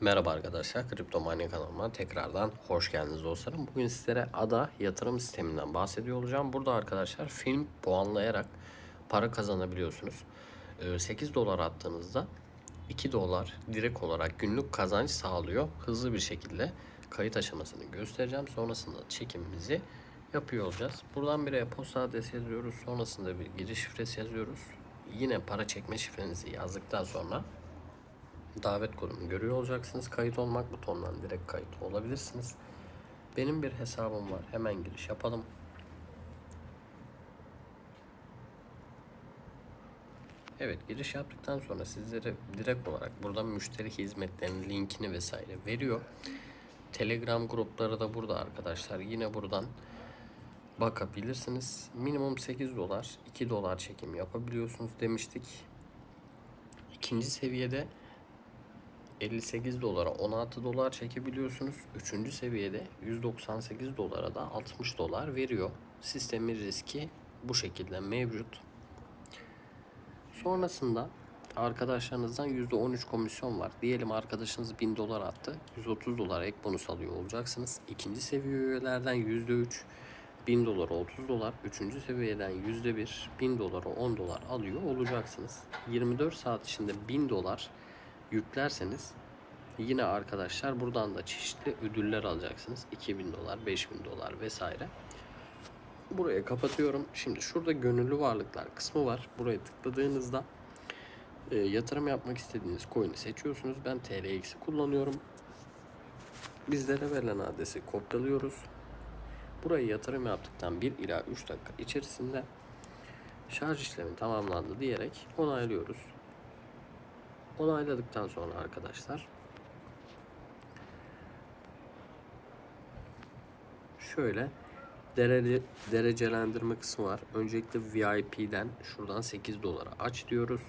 Merhaba arkadaşlar, Kripto Manya kanalıma tekrardan hoş geldiniz dostlarım. Bugün sizlere ADA yatırım sisteminden bahsediyor olacağım. Burada arkadaşlar film puanlayarak para kazanabiliyorsunuz. Ee, 8 dolar attığınızda 2 dolar direkt olarak günlük kazanç sağlıyor. Hızlı bir şekilde kayıt aşamasını göstereceğim. Sonrasında çekimimizi yapıyor olacağız. Buradan bir e-posta adresi yazıyoruz. Sonrasında bir giriş şifresi yazıyoruz. Yine para çekme şifrenizi yazdıktan sonra davet kodumu görüyor olacaksınız. Kayıt olmak butonundan direkt kayıt olabilirsiniz. Benim bir hesabım var. Hemen giriş yapalım. Evet giriş yaptıktan sonra sizlere direkt olarak buradan müşteri hizmetlerinin linkini vesaire veriyor. Telegram grupları da burada arkadaşlar. Yine buradan bakabilirsiniz. Minimum 8 dolar, 2 dolar çekim yapabiliyorsunuz demiştik. İkinci seviyede 58 dolara 16 dolar çekebiliyorsunuz. Üçüncü seviyede 198 dolara da 60 dolar veriyor. Sistemin riski bu şekilde mevcut. Sonrasında arkadaşlarınızdan %13 komisyon var. Diyelim arkadaşınız 1000 dolar attı. 130 dolar ek bonus alıyor olacaksınız. İkinci seviye üyelerden %3 1000 dolara 30 dolar. Üçüncü seviyeden %1 1000 dolara 10 dolar alıyor olacaksınız. 24 saat içinde 1000 dolar yüklerseniz yine arkadaşlar buradan da çeşitli ödüller alacaksınız. 2000 dolar, 5000 dolar vesaire. Buraya kapatıyorum. Şimdi şurada gönüllü varlıklar kısmı var. Buraya tıkladığınızda e, yatırım yapmak istediğiniz coin'i seçiyorsunuz. Ben TRX'i kullanıyorum. Bizlere verilen adresi kopyalıyoruz. Buraya yatırım yaptıktan 1 ila 3 dakika içerisinde şarj işlemi tamamlandı diyerek onaylıyoruz. Onayladıktan sonra arkadaşlar şöyle derece, derecelendirme kısmı var. Öncelikle VIP'den şuradan 8 dolara aç diyoruz.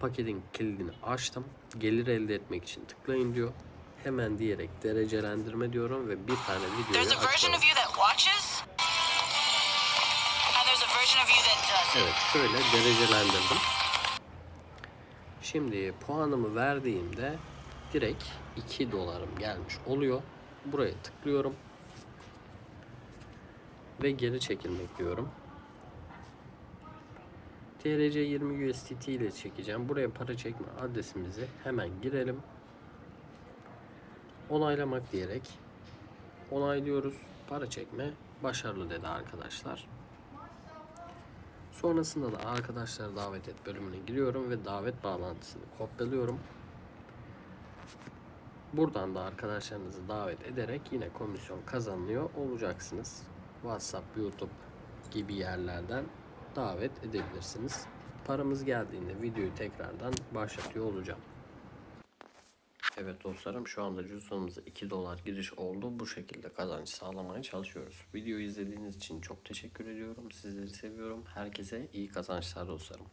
Paketin kilidini açtım. Gelir elde etmek için tıklayın diyor. Hemen diyerek derecelendirme diyorum ve bir tane videoyu açıyorum. of you that Şimdi puanımı verdiğimde direkt 2 dolarım gelmiş oluyor. Buraya tıklıyorum. Ve geri çekilmek diyorum. TRC 20 USDT ile çekeceğim. Buraya para çekme adresimizi hemen girelim. Onaylamak diyerek onaylıyoruz. Para çekme başarılı dedi arkadaşlar. Sonrasında da arkadaşlar davet et bölümüne giriyorum ve davet bağlantısını kopyalıyorum. Buradan da arkadaşlarınızı davet ederek yine komisyon kazanıyor olacaksınız. WhatsApp, YouTube gibi yerlerden davet edebilirsiniz. Paramız geldiğinde videoyu tekrardan başlatıyor olacağım. Evet dostlarım şu anda cüzdanımıza 2 dolar giriş oldu. Bu şekilde kazanç sağlamaya çalışıyoruz. Videoyu izlediğiniz için çok teşekkür ediyorum. Sizleri seviyorum. Herkese iyi kazançlar dostlarım.